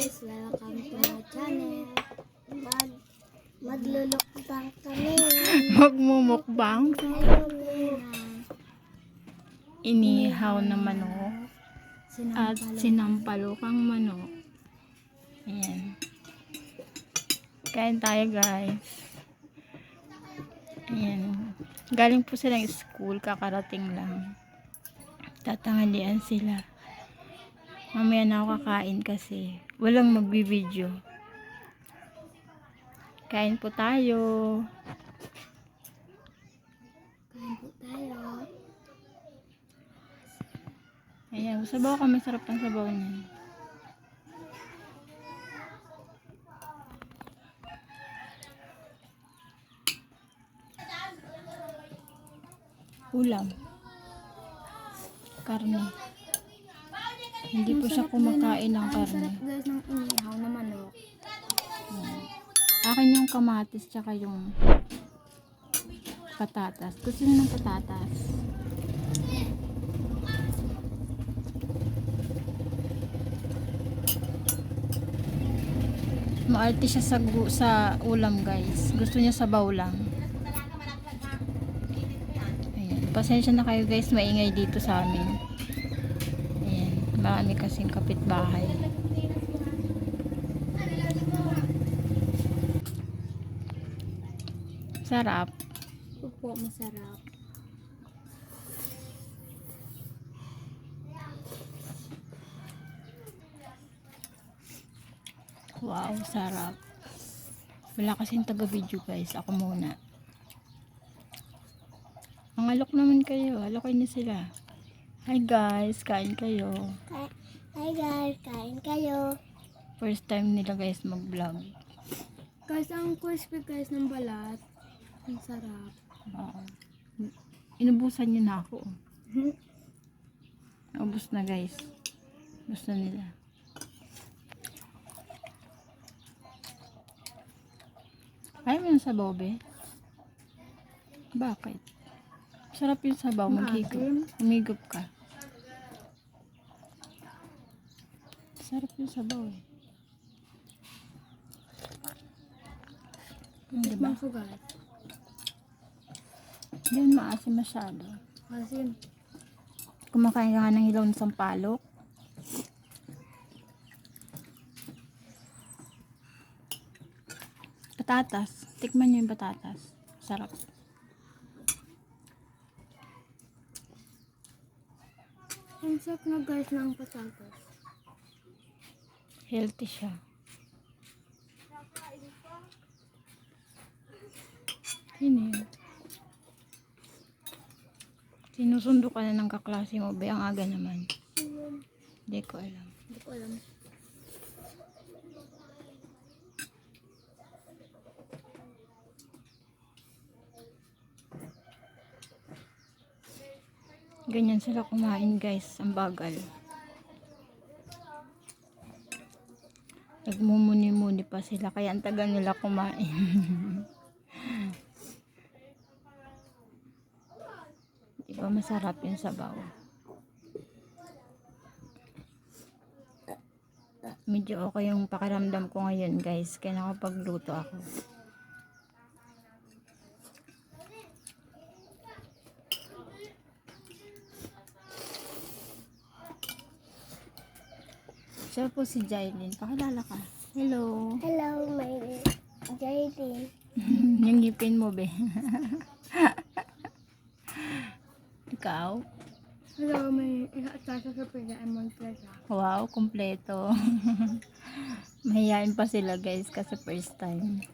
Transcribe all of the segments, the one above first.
guys, welcome to my channel. Mag maglulukbang kami. Magmumukbang. Inihaw na manok. At sinampalukang manok. Ayan. Kain tayo guys. Ayan. Galing po silang school. Kakarating lang. Tatangalian sila. Mamaya na ako kakain kasi walang magbibideo. Kain po tayo. Kain po tayo. Ayan, sabaw ka. Masarap ang sabaw niyan. Ulam. Karne. Hindi po siya kumakain ng Ang karne. sarap guys ng inihaw na manok. Akin yung kamatis tsaka yung patatas. Gusto niyo ng patatas? Maarte siya sa, sa ulam guys. Gusto niya sabaw lang. Ayan. Pasensya na kayo guys, maingay dito sa amin. Marami kasing kapitbahay. Sarap. Opo, masarap. Wow, sarap. Wala kasing taga-video guys. Ako muna. Ang alok naman kayo. Alokin niyo sila. Hi guys, kain kayo. Hi- guys, kain kayo. First time nila guys mag-vlog. Guys, ang crispy guys ng balat. Ang sarap. Oo. Inubusan niyo na ako. Ubus na guys. Ubus na nila. Ayaw mo yung sabaw, be? Bakit? Sarap yung sabaw. Maghigop. Umigop ka. Sarap yung sabaw eh. Hmm, diba? Ko guys. Hindi maasim masyado. Kasi Kumakain ka ng hilaw ng sampalok. Patatas. Tikman nyo yung patatas. Sarap. ang sarap na guys ng patatas. Healthy siya. Sino yun? Sinusundo ka na ng kaklase mo. Ba, ang aga naman. Hindi ko alam. Hindi ko alam. Ganyan sila kumain guys. Ang bagal. Nagmumuni-muni pa sila. Kaya ang tagal nila kumain. Di ba masarap yung sabaw? Medyo okay yung pakiramdam ko ngayon guys. Kaya nakapagluto ako. Siya po si Jailin. Pakilala ka. Hello. Hello, my Jaden. yung ngipin mo, be. Ikaw? Hello, may isa-isa sa pigaan mo plaza. Wow, kompleto. Mahihain pa sila guys kasi first time.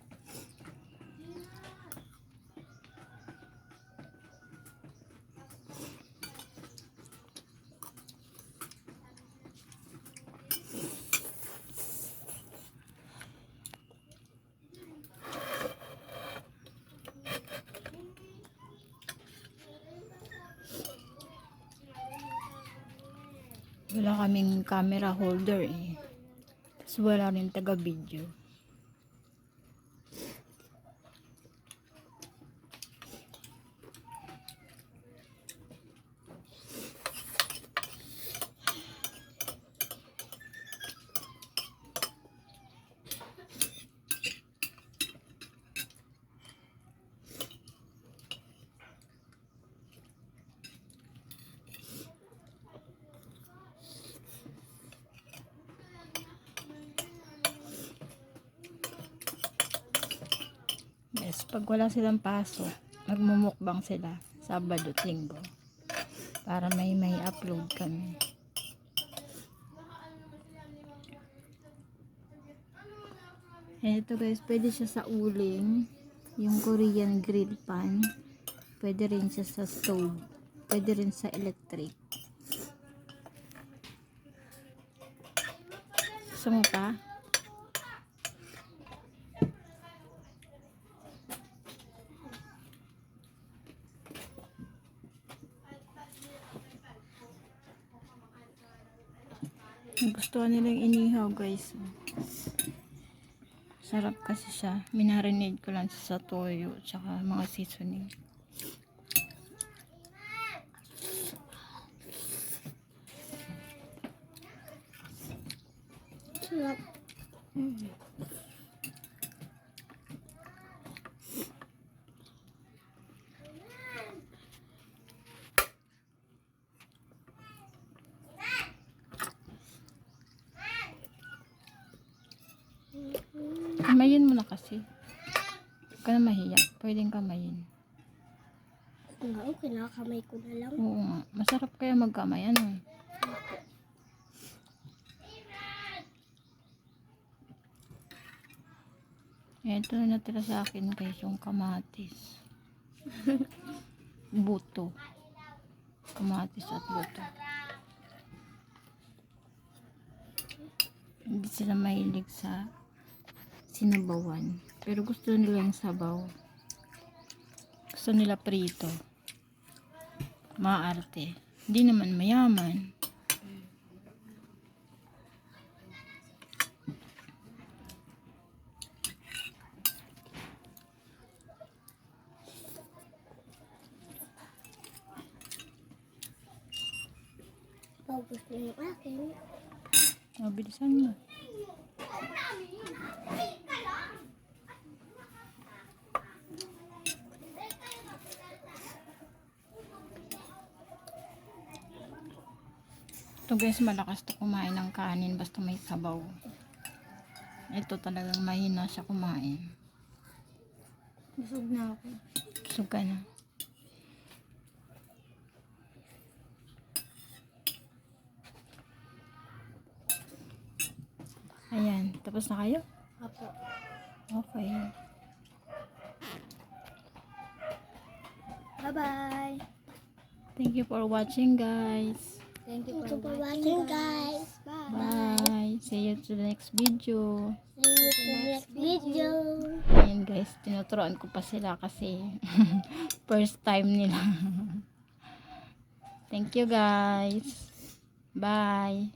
Wala kaming camera holder eh. Tapos wala rin taga-video. Tapos pag wala silang pasok, magmumukbang sila Sabado at Linggo. Para may may upload kami. Ayan, ito guys, pwede siya sa uling. Yung Korean grill pan. Pwede rin siya sa stove. Pwede rin sa electric. Gusto mo pa? Gusto nilang inihaw guys. Sarap kasi siya. Minarinade ko lang sa toyo tsaka mga seasoning. Sarap. Na kasi. Huwag ka na mahiya. Pwedeng kamayin. Nga, okay, nakakamay ko na lang. Oo nga. Masarap kaya magkamay. Ano? Ito na natira sa akin guys, yung kamatis. buto. Kamatis at buto. Hindi sila mahilig sa sinabawan. Pero gusto nila yung sabaw. Gusto nila prito. Maarte. Hindi naman mayaman. Paubos na yung akin. Mabilisan mo. Ito guys, malakas to kumain ng kanin basta may sabaw. Ito talagang mahina siya kumain. Busog na ako. Busog ka na. Ayan, tapos na kayo? Apo. Okay. Bye-bye. Thank you for watching guys. Thank you for watching, guys. Bye. Bye. See you to the next video. See you to the next video. Ayan guys, tinuturoan ko pa sila kasi first time nila. Thank you guys. Bye.